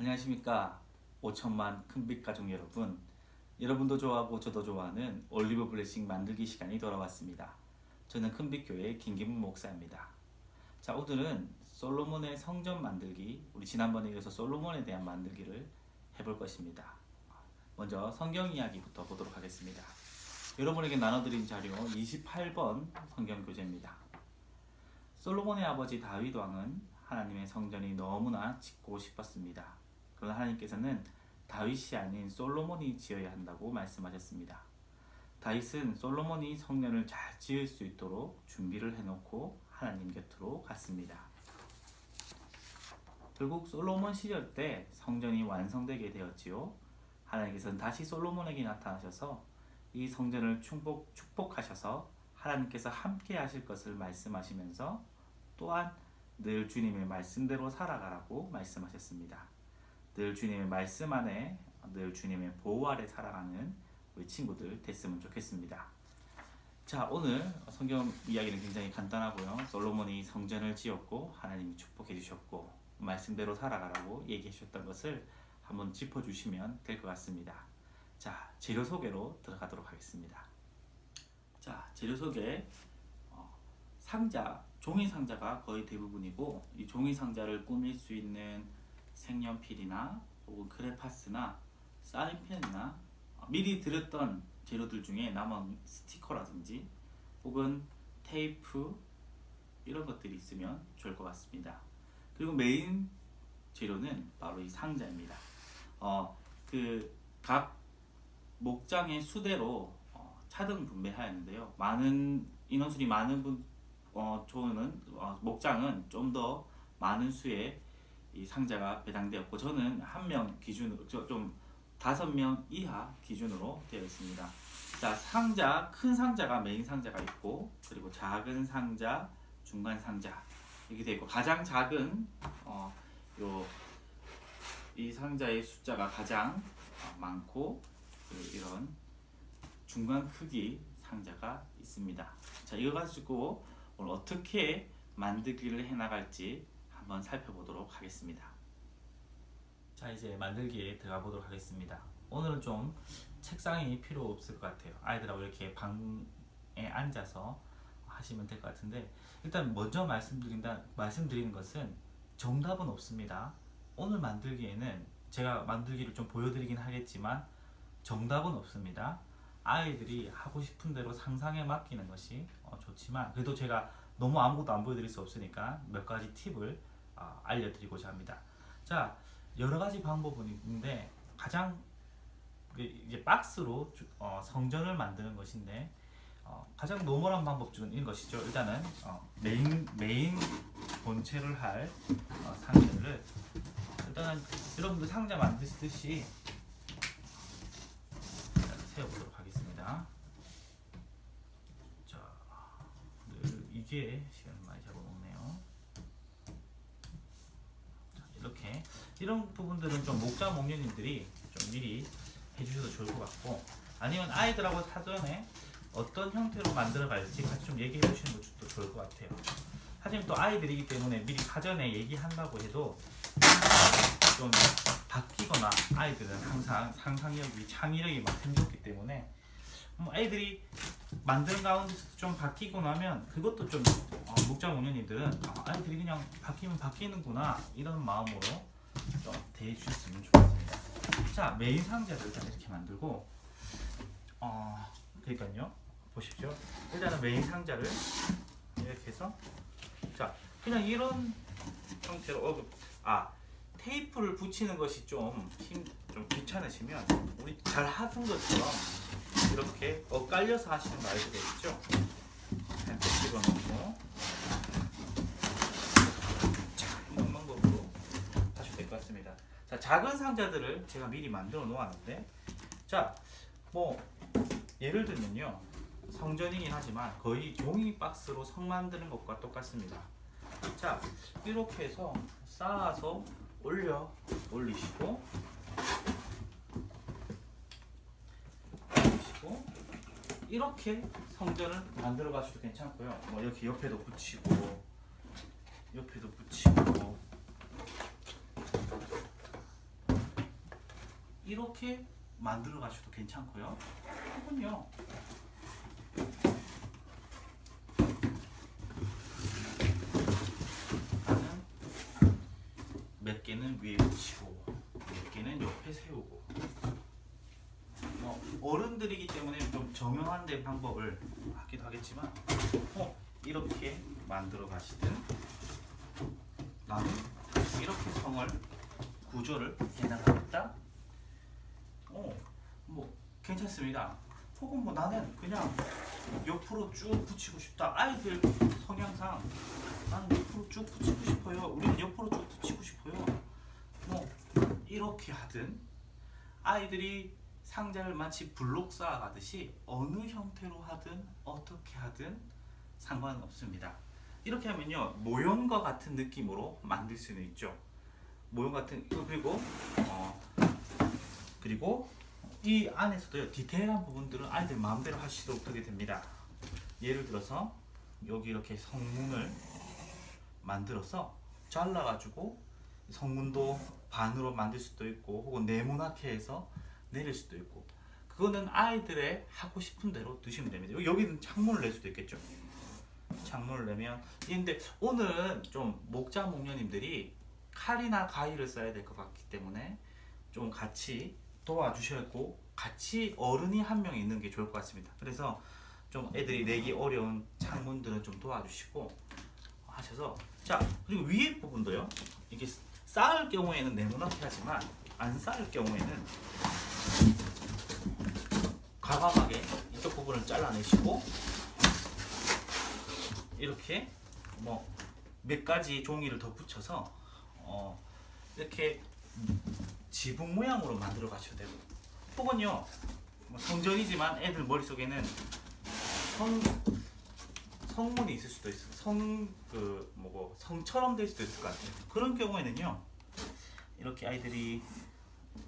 안녕하십니까. 5천만 큰빛 가족 여러분. 여러분도 좋아하고 저도 좋아하는 올리브 블레싱 만들기 시간이 돌아왔습니다. 저는 큰빛교회 김기문 목사입니다. 자 오늘은 솔로몬의 성전 만들기 우리 지난번에 이어서 솔로몬에 대한 만들기를 해볼 것입니다. 먼저 성경 이야기부터 보도록 하겠습니다. 여러분에게 나눠드린 자료 28번 성경 교재입니다. 솔로몬의 아버지 다윗 왕은 하나님의 성전이 너무나 짓고 싶었습니다. 그러나 하나님께서는 다윗이 아닌 솔로몬이 지어야 한다고 말씀하셨습니다. 다윗은 솔로몬이 성전을 잘 지을 수 있도록 준비를 해놓고 하나님 곁으로 갔습니다. 결국 솔로몬 시절 때 성전이 완성되게 되었지요. 하나님께서는 다시 솔로몬에게 나타나셔서 이 성전을 축복, 축복하셔서 하나님께서 함께 하실 것을 말씀하시면서 또한 늘 주님의 말씀대로 살아가라고 말씀하셨습니다. 늘 주님의 말씀 안에 늘 주님의 보호 아래 살아가는 우리 친구들 됐으면 좋겠습니다. 자 오늘 성경 이야기는 굉장히 간단하고요. 솔로몬이 성전을 지었고 하나님이 축복해 주셨고 말씀대로 살아가라고 얘기해 주셨던 것을 한번 짚어주시면 될 것 같습니다. 자 재료 소개로 들어가도록 하겠습니다. 자 재료 소개 어, 상자 종이 상자가 거의 대부분이고 이 종이 상자를 꾸밀 수 있는 색연필이나 혹은 크레파스나 사인펜이나 어, 미리 들었던 재료들 중에 남은 스티커라든지 혹은 테이프 이런 것들이 있으면 좋을 것 같습니다. 그리고 메인 재료는 바로 이 상자입니다. 어, 그 각 목장의 수대로 어, 차등 분배하였는데요. 많은 인원수이 많은 분 어, 저는 어, 목장은 좀 더 많은 수의 이 상자가 배당되었고 저는 한 명 기준으로 저- 좀 다섯 명 이하 기준으로 되어 있습니다. 자 상자 큰 상자가 메인 상자가 있고 그리고 작은 상자, 중간 상자 이렇게 되어 있고 가장 작은 어, 요 이 상자의 숫자가 가장 어, 많고 이런 중간 크기 상자가 있습니다. 자 이거 가지고 오늘 어떻게 만들기를 해나갈지 한번 살펴보도록 하겠습니다. 자 이제 만들기에 들어가 보도록 하겠습니다. 오늘은 좀 책상이 필요 없을 것 같아요. 아이들하고 이렇게 방에 앉아서 하시면 될 것 같은데 일단 먼저 말씀드린다 말씀드리는 것은 정답은 없습니다. 오늘 만들기에는 제가 만들기를 좀 보여드리긴 하겠지만 정답은 없습니다. 아이들이 하고 싶은 대로 상상에 맡기는 것이 어, 좋지만 그래도 제가 너무 아무것도 안 보여드릴 수 없으니까 몇 가지 팁을 어, 알려드리고자 합니다. 자 여러 가지 방법은 있는데 가장 그 이제 박스로 주- 어, 성전을 만드는 것인데 어, 가장 노멀한 방법 이런 것이죠. 일단은 어, 메인 메인 본체를 할 어, 상자를 일단은 여러분들 상자 만드시듯이 자, 세워보도록 하겠습니다. 자, 늘 이게 시간을 많이 잡아먹네요. 자, 이렇게 이런 부분들은 좀 목자 목련님들이 좀 미리 해주셔도 좋을 것 같고 아니면 아이들하고 사전에 어떤 형태로 만들어 갈지 같이 좀 얘기해 주시는 것도 좋을 것 같아요. 하지만 또 아이들이기 때문에 미리 사전에 얘기한다고 해도 좀 바뀌거나 아이들은 항상 상상력이 창의력이 막 생겼기 때문에 뭐 아이들이 만드는 가운데서 좀 바뀌고 나면 그것도 좀 어, 목자 목련님들은 아, 아이들이 그냥 바뀌면 바뀌는구나 이런 마음으로 좀 대해주셨으면 좋겠습니다. 자 메인 상자를 일단 이렇게 만들고 어 그러니까요 보십시오 일단은 메인 상자를 이렇게 해서 자 그냥 이런 형태로 어, 아 테이프를 붙이는 것이 좀 힘 좀 귀찮으시면 우리 잘 하던 것처럼 이렇게 엇갈려서 하시는 아이들이 있죠? 이렇게 집어넣고. 자 이런 방법으로 하시면 될 것 같습니다. 자 작은 상자들을 제가 미리 만들어 놓았는데 자 뭐 예를 들면요. 성전이긴 하지만 거의 종이 박스로 성 만드는 것과 똑같습니다. 자 이렇게 해서 쌓아서 올려 올리시고 이렇게 성전을 만들어 가셔도 괜찮고요 뭐 이렇게 옆에도 붙이고 옆에도 붙이고 이렇게 만들어 가셔도 괜찮고요. 혹은요. 몇 개는 위에 붙이고 몇 개는 옆에 세우고 뭐 어른들이기 때문에 좀 정형화된 방법을 하기도 하겠지만 어, 이렇게 만들어 가시든 나는 이렇게 성을 구조를 해나가겠다. 어, 뭐 괜찮습니다. 혹은 뭐 나는 그냥 옆으로 쭉 붙이고 싶다. 아이들 성향상 나는 옆으로 쭉 붙이고 싶어요. 우리는 옆으로 쭉 붙이고 싶어요. 뭐 이렇게 하든 아이들이 상자를 마치 블록 쌓아가듯이 어느 형태로 하든 어떻게 하든 상관은 없습니다. 이렇게 하면요 모형과 같은 느낌으로 만들 수는 있죠. 모형 같은 어, 그리고 어, 그리고 이 안에서도요 디테일한 부분들은 아이들 마음대로 하시도록 하게 됩니다. 예를 들어서 여기 이렇게 성문을 만들어서 잘라가지고 성문도 반으로 만들 수도 있고 혹은 네모나게 해서 내릴 수도 있고 그거는 아이들의 하고 싶은 대로 두시면 됩니다. 여기는 창문을 낼 수도 있겠죠. 창문을 내면 근데 오늘은 좀 목자 목녀님들이 칼이나 가위를 써야 될 것 같기 때문에 좀 같이 도와주셨고 같이 어른이 한 명 있는 게 좋을 것 같습니다. 그래서 좀 애들이 내기 어려운 창문들은 좀 도와주시고 하셔서 자 그리고 위에 부분도요 이게 쌓을 경우에는 네모나게 하지만 안 쌓을 경우에는 과감하게 이쪽 부분을 잘라내시고 이렇게 뭐 몇 가지 종이를 더 붙여서 어 이렇게 지붕 모양으로 만들어 가셔도 되고 혹은요 뭐 성전이지만 애들 머릿속에는 성 성문이 있을 수도 있어. 성 그 뭐고 성처럼 될 수도 있을 것 같아요. 그런 경우에는요 이렇게 아이들이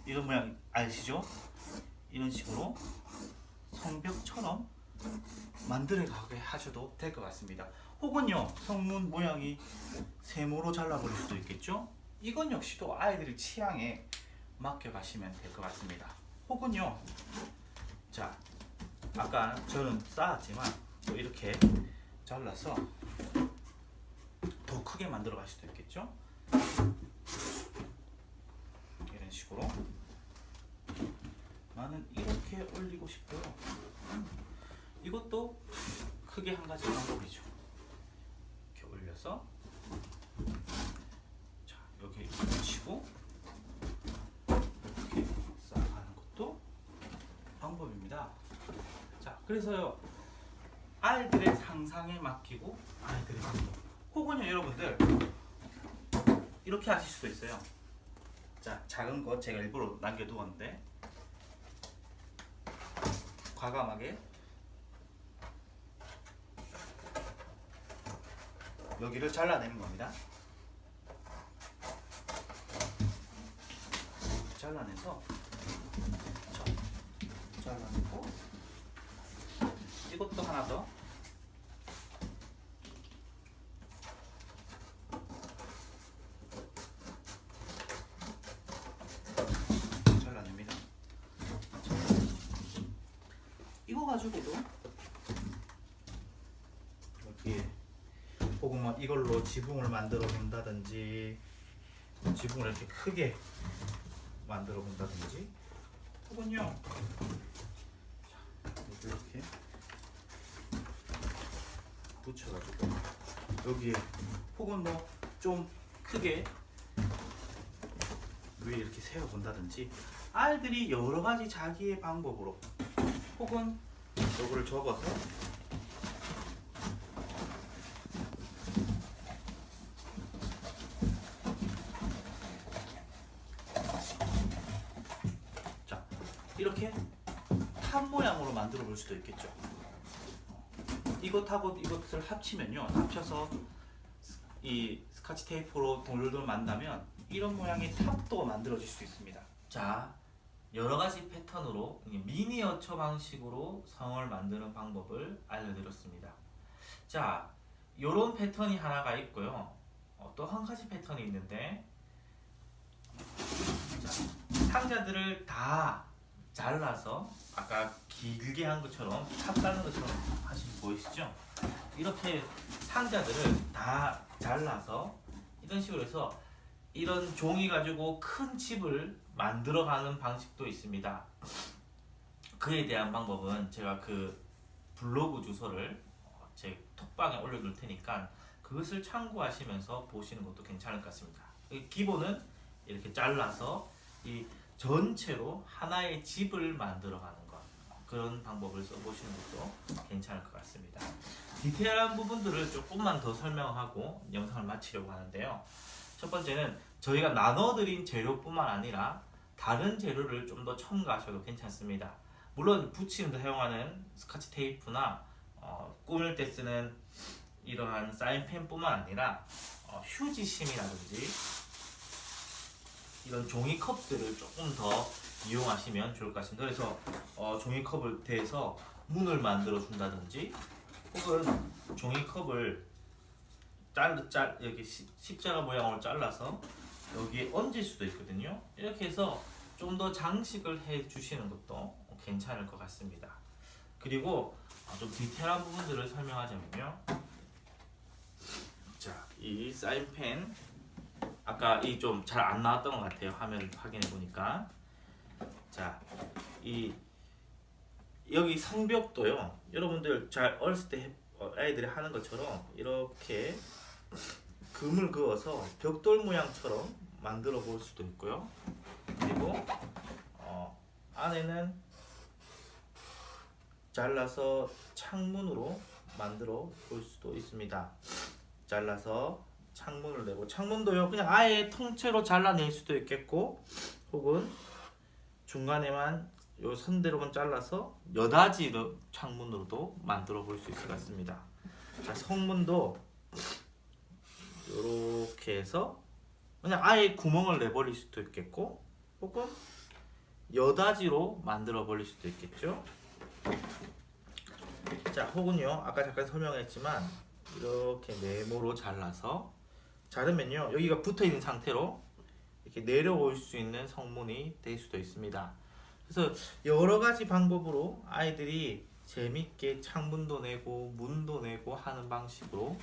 이런 모양 아시죠 이런 식으로 성벽처럼 만들어 가게 하셔도 될 것 같습니다. 혹은요 성문 모양이 세모로 잘라버릴 수도 있겠죠. 이건 역시도 아이들의 취향에 맡겨 가시면 될 것 같습니다. 혹은요 자 아까 저는 쌓았지만 또 이렇게 잘라서 더 크게 만들어 갈 수도 있겠죠. 이런 식으로 나는 이렇게 올리고 싶어요. 이것도 크게 한 가지 방법이죠. 이렇게 올려서 자 여기 붙이고 이렇게 쌓아가는 것도 방법입니다. 자 그래서요 아이들의 상상에 맡기고 아이들의 방법 혹은요 여러분들 이렇게 하실 수도 있어요. 자 작은 거 제가 일부러 남겨두었는데 과감하게 여기를 잘라내는 겁니다. 잘라내서 자, 잘라내고 이것도 하나 더 잘라냅니다. 이거 가지고도. 여기에 혹은 뭐 이걸로 지붕을 만들어 본다든지 지붕을 이렇게 크게 만들어 본다든지. 혹은요. 자, 이렇게 붙여가지고 여기에 혹은 뭐 좀 크게 위에 이렇게 세워 본다든지. 아이들이 여러 가지 자기의 방법으로 혹은 요거를 접어서 자 이렇게 탑 모양으로 만들어 볼 수도 있겠죠. 이것하고 이것을 합치면요, 합쳐서 이 스카치 테이프로 돌돌 만다면 이런 모양의 탑도 만들어질 수 있습니다. 자, 여러 가지 패턴으로 미니어처 방식으로 성을 만드는 방법을 알려드렸습니다. 자, 이런 패턴이 하나가 있고요. 어, 또한 가지 패턴이 있는데 자, 상자 상자들을 다 잘라서 아까 길게 한 것처럼 탑 따는 것처럼 하시면 보이시죠? 이렇게 상자들을 다 잘라서 이런 식으로 해서 이런 종이 가지고 큰 집을 만들어가는 방식도 있습니다. 그에 대한 방법은 제가 그 블로그 주소를 어, 제 톡방에 올려둘 테니까 그것을 참고하시면서 보시는 것도 괜찮을 것 같습니다. 이 기본은 이렇게 잘라서 이 전체로 하나의 집을 만들어가는 것 그런 방법을 써보시는 것도 괜찮을 것 같습니다. 디테일한 부분들을 조금만 더 설명하고 영상을 마치려고 하는데요. 첫 번째는 저희가 나눠드린 재료뿐만 아니라 다른 재료를 좀 더 첨가하셔도 괜찮습니다. 물론 붙이는 데 사용하는 스카치 테이프나 어, 꾸밀 때 쓰는 이러한 사인펜뿐만 아니라 어, 휴지심이라든지 이런 종이컵들을 조금 더 이용하시면 좋을 것 같습니다. 그래서 어, 종이컵을 대서 문을 만들어 준다든지 혹은 종이컵을 짤, 짤 여기 시- 십자가 모양으로 잘라서 여기에 얹을 수도 있거든요. 이렇게 해서 좀 더 장식을 해 주시는 것도 괜찮을 것 같습니다. 그리고 어, 좀 디테일한 부분들을 설명하자면요. 자, 이 사인펜 아까 이 좀 잘 안 나왔던 것 같아요. 화면을 확인해 보니까 자, 이 여기 성벽도요. 여러분들 잘 어렸을 때 해- 어, 아이들이 하는 것처럼 이렇게 금을 그어서 벽돌 모양처럼 만들어 볼 수도 있고요. 그리고 어, 안에는 잘라서 창문으로 만들어 볼 수도 있습니다. 잘라서 창문을 내고 창문도요 그냥 아예 통째로 잘라낼 수도 있겠고 혹은 중간에만 요 선대로만 잘라서 여닫이 창문으로도 만들어 볼 수 있을 것 같습니다. 자, 성문도 이렇게 해서 그냥 아예 구멍을 내버릴 수도 있겠고 혹은 여닫이로 만들어 버릴 수도 있겠죠. 자, 혹은요 아까 잠깐 설명했지만 이렇게 네모로 잘라서 자르면요 여기가 붙어 있는 상태로 이렇게 내려올 수 있는 성문이 될 수도 있습니다. 그래서 여러 가지 방법으로 아이들이 재밌게 창문도 내고 문도 내고 하는 방식으로 어,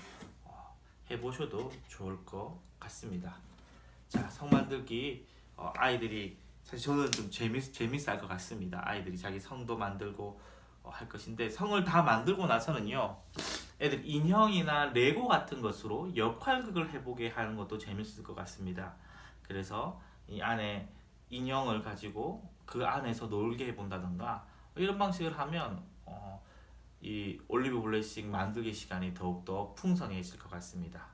해보셔도 좋을 것 같습니다. 자, 성 만들기 어, 아이들이 사실 저는 좀 재밌 재밌어 할 것 같습니다. 아이들이 자기 성도 만들고 어, 할 것인데 성을 다 만들고 나서는요. 애들 인형이나 레고 같은 것으로 역할극을 해보게 하는 것도 재밌을 것 같습니다. 그래서 이 안에 인형을 가지고 그 안에서 놀게 해본다던가 이런 방식을 하면 어, 이 올리브 블레싱 만들기 시간이 더욱더 풍성해질 것 같습니다.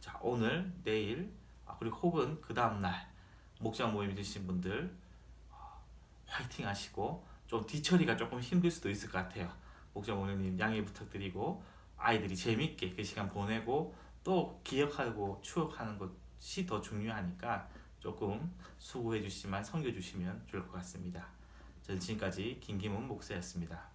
자 오늘 내일 아, 그리고 혹은 그 다음날 목장 모임 드신 분들 어, 화이팅 하시고 좀 뒤처리가 조금 힘들 수도 있을 것 같아요. 목장 모임님 양해 부탁드리고 아이들이 재밌게 그 시간 보내고 또 기억하고 추억하는 것이 더 중요하니까 조금 수고해 주시지만 섬겨 주시면 좋을 것 같습니다. 저는 지금까지 김기문 목사였습니다.